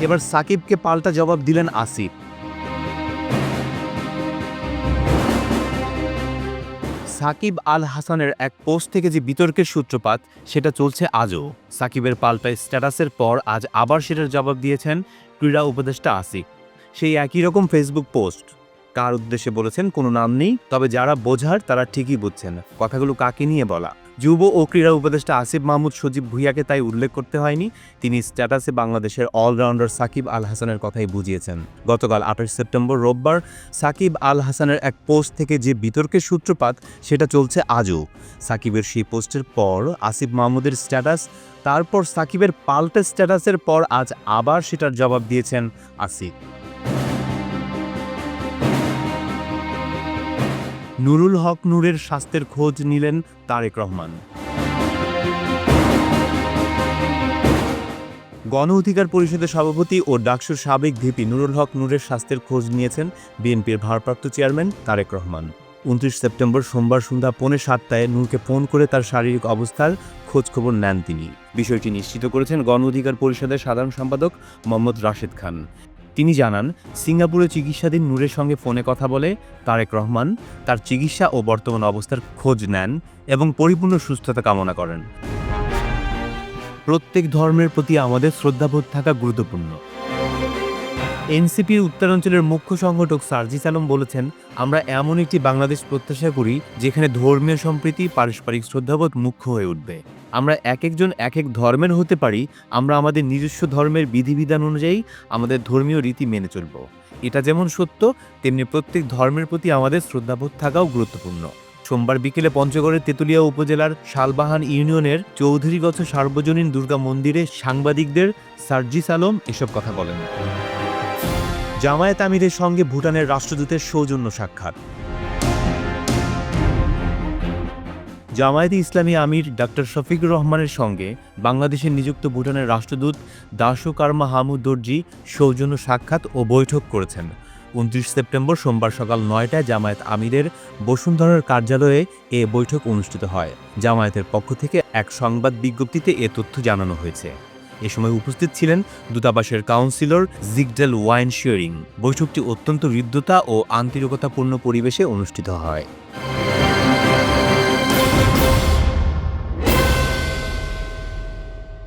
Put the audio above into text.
এবার সাকিবকে পাল্টা জবাব দিলেন আসিফ। সাকিব আল হাসানের এক পোস্ট থেকে যে বিতর্কের সূত্রপাত, সেটা চলছে আজও। সাকিবের পাল্টায় স্ট্যাটাসের পর আজ আবার সেটার জবাব দিয়েছেন ক্রীড়া উপদেষ্টা আসিফ। সেই একই রকম ফেসবুক পোস্ট। কার উদ্দেশ্যে বলেছেন কোনো নাম নেই, তবে যারা বোঝার তারা ঠিকই বুঝছেন। কথাগুলো কাকে নিয়ে বলা? যুব ও ক্রীড়া উপদেষ্টা আসিফ মাহমুদ সজীব ভুইয়াকে তাই উল্লেখ করতে হয়নি, তিনি স্ট্যাটাসে বাংলাদেশের অলরাউন্ডার সাকিব আল হাসানের কথাই বুঝিয়েছেন। গতকাল আঠাশ সেপ্টেম্বর রোববার সাকিব আল হাসানের এক পোস্ট থেকে যে বিতর্কের সূত্রপাত, সেটা চলছে আজও। সাকিবের সেই পোস্টের পর আসিফ মাহমুদের স্ট্যাটাস, তারপর সাকিবের পাল্টা স্ট্যাটাসের পর আজ আবার সেটার জবাব দিয়েছেন আসিফ। নুরুল হক নূরের স্বাস্থ্যের খোঁজ নিলেন তারেক রহমান। গণ অধিকার পরিষদের সভাপতি ও ডাকসুর সাবেক ভিপি নুরুল হক নূরের স্বাস্থ্যের খোঁজ নিয়েছেন বিএনপির ভারপ্রাপ্ত চেয়ারম্যান তারেক রহমান। উনত্রিশ সেপ্টেম্বর সোমবার সন্ধ্যা পৌনে সাতটায় নূরকে ফোন করে তার শারীরিক অবস্থার খোঁজখবর নেন তিনি। বিষয়টি নিশ্চিত করেছেন গণ অধিকার পরিষদের সাধারণ সম্পাদক মোহাম্মদ রাশেদ খান। তিনি জানান, সিঙ্গাপুরে চিকিৎসাধীন নূরের সঙ্গে ফোনে কথা বলে তারেক রহমান তার চিকিৎসা ও বর্তমান অবস্থার খোঁজ নেন এবং পরিপূর্ণ সুস্থতা কামনা করেন। প্রত্যেক ধর্মের প্রতি আমাদের শ্রদ্ধাবোধ থাকা গুরুত্বপূর্ণ। এনসিপির উত্তরাঞ্চলের মুখ্য সংগঠক সার্জিস আলম বলেছেন, আমরা এমন একটি বাংলাদেশ প্রত্যাশা করি, যেখানে ধর্মীয় সম্প্রীতি, পারস্পরিক শ্রদ্ধাবোধ মুখ্য হয়ে উঠবে। আমরা এক একজন এক এক ধর্মের হতে পারি, আমরা আমাদের নিজস্ব ধর্মের বিধিবিধান অনুযায়ী আমাদের ধর্মীয় রীতি মেনে চলব। এটা যেমন সত্য, তেমনি প্রত্যেক ধর্মের প্রতি আমাদের শ্রদ্ধাবোধ থাকাও গুরুত্বপূর্ণ। সোমবার বিকেলে পঞ্চগড়ের তেতুলিয়া উপজেলার শালবাহান ইউনিয়নের চৌধুরীগছ সার্বজনীন দুর্গা মন্দিরে সাংবাদিকদের সার্জিস আলম এসব কথা বলেন। জামায়াত আমিরের সঙ্গে ভুটানের রাষ্ট্রদূতের সৌজন্য সাক্ষাৎ। জামায়াতে ইসলামী আমির ডাক্তার শফিকুর রহমানের সঙ্গে বাংলাদেশে নিযুক্ত ভুটানের রাষ্ট্রদূত দাসু কার্মা হামুদ দর্জি সৌজন্য সাক্ষাৎ ও বৈঠক করেছেন। উনত্রিশ সেপ্টেম্বর সোমবার সকাল নয়টায় জামায়াত আমিরের বসুন্ধরার কার্যালয়ে এ বৈঠক অনুষ্ঠিত হয়। জামায়াতের পক্ষ থেকে এক সংবাদ বিজ্ঞপ্তিতে এ তথ্য জানানো হয়েছে। এ সময় উপস্থিত ছিলেন দূতাবাসের কাউন্সিলর জিগডেল ওয়াইন শেয়ারিং। বৈঠকটি অত্যন্ত হৃদ্যতা ও আন্তরিকতাপূর্ণ পরিবেশে অনুষ্ঠিত হয়।